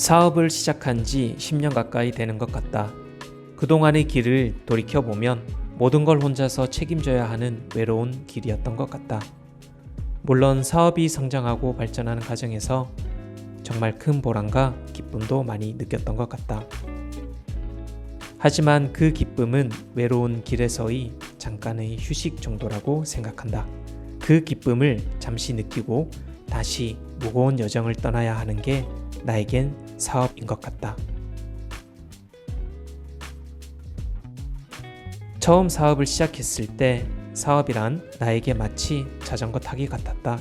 사업을 시작한 지 10년 가까이 되는 것 같다. 그동안의 길을 돌이켜보면 모든 걸 혼자서 책임져야 하는 외로운 길이었던 것 같다. 물론 사업이 성장하고 발전하는 과정에서 정말 큰 보람과 기쁨도 많이 느꼈던 것 같다. 하지만 그 기쁨은 외로운 길에서의 잠깐의 휴식 정도라고 생각한다. 그 기쁨을 잠시 느끼고 다시 무거운 여정을 떠나야 하는 게 나에겐 사업인 것 같다. 처음 사업을 시작했을 때 사업이란 나에게 마치 자전거 타기 같았다.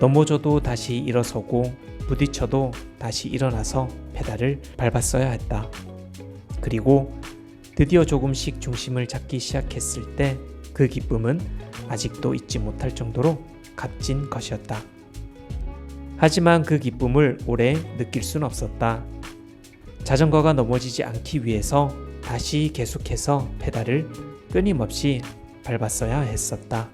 넘어져도 다시 일어서고 부딪혀도 다시 일어나서 페달을 밟았어야 했다. 그리고 드디어 조금씩 중심을 잡기 시작했을 때 그 기쁨은 아직도 잊지 못할 정도로 값진 것이었다. 하지만 그 기쁨을 오래 느낄 순 없었다. 자전거가 넘어지지 않기 위해서 다시 계속해서 페달을 끊임없이 밟았어야 했었다.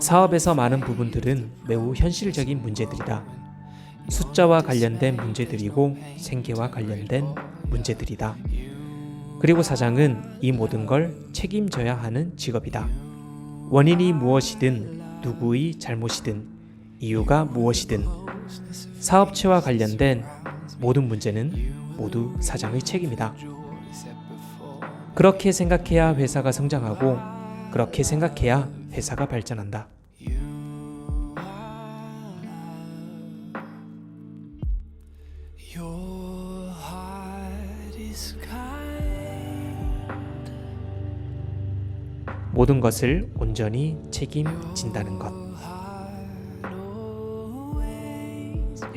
사업에서 많은 부분들은 매우 현실적인 문제들이다. 숫자와 관련된 문제들이고 생계와 관련된 문제들이다. 그리고 사장은 이 모든 걸 책임져야 하는 직업이다. 원인이 무엇이든 누구의 잘못이든 이유가 무엇이든 사업체와 관련된 모든 문제는 모두 사장의 책임이다. 그렇게 생각해야 회사가 성장하고 그렇게 생각해야 회사가 발전한다. 모든 것을 온전히 책임진다는 것.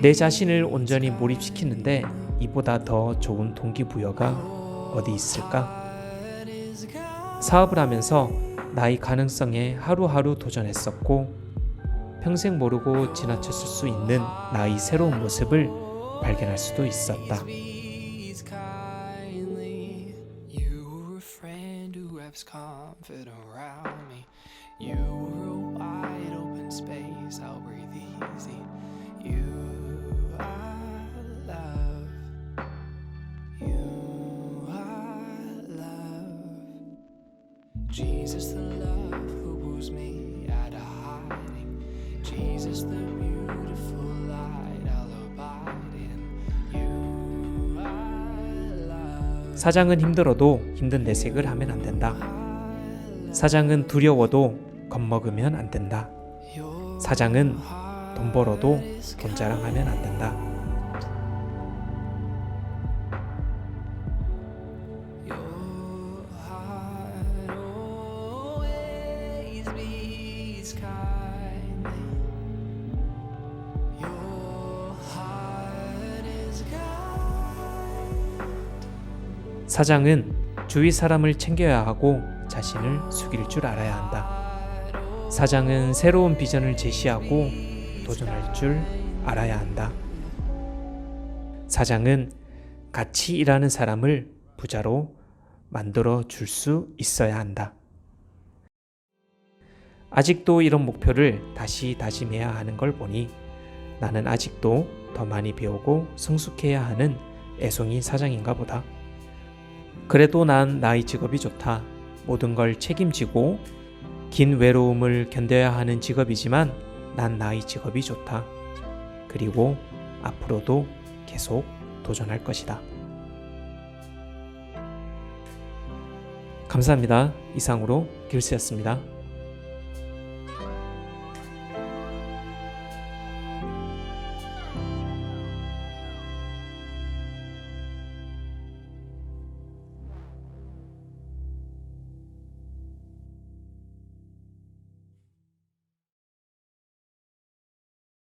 내 자신을 온전히 몰입시키는데 이보다 더 좋은 동기부여가 어디 있을까? 사업을 하면서 나의 가능성에 하루하루 도전했었고 평생 모르고 지나쳤을 수 있는 나의 새로운 모습을 발견할 수도 있었다. Jesus, the love who woos me out of hiding. Jesus, the beautiful light I'll abide in. You I love. 사장은 힘들어도 힘든 내색을 하면 안 된다. 사장은 두려워도 겁먹으면 안 된다. 사장은 돈 벌어도 돈 자랑하면 안 된다. 사장은 주위 사람을 챙겨야 하고 자신을 숙일 줄 알아야 한다. 사장은 새로운 비전을 제시하고 도전할 줄 알아야 한다. 사장은 같이 일하는 사람을 부자로 만들어 줄 수 있어야 한다. 아직도 이런 목표를 다시 다짐해야 하는 걸 보니 나는 아직도 더 많이 배우고 성숙해야 하는 애송이 사장인가 보다. 그래도 난 나의 직업이 좋다. 모든 걸 책임지고 긴 외로움을 견뎌야 하는 직업이지만 난 나의 직업이 좋다. 그리고 앞으로도 계속 도전할 것이다. 감사합니다. 이상으로 길스였습니다.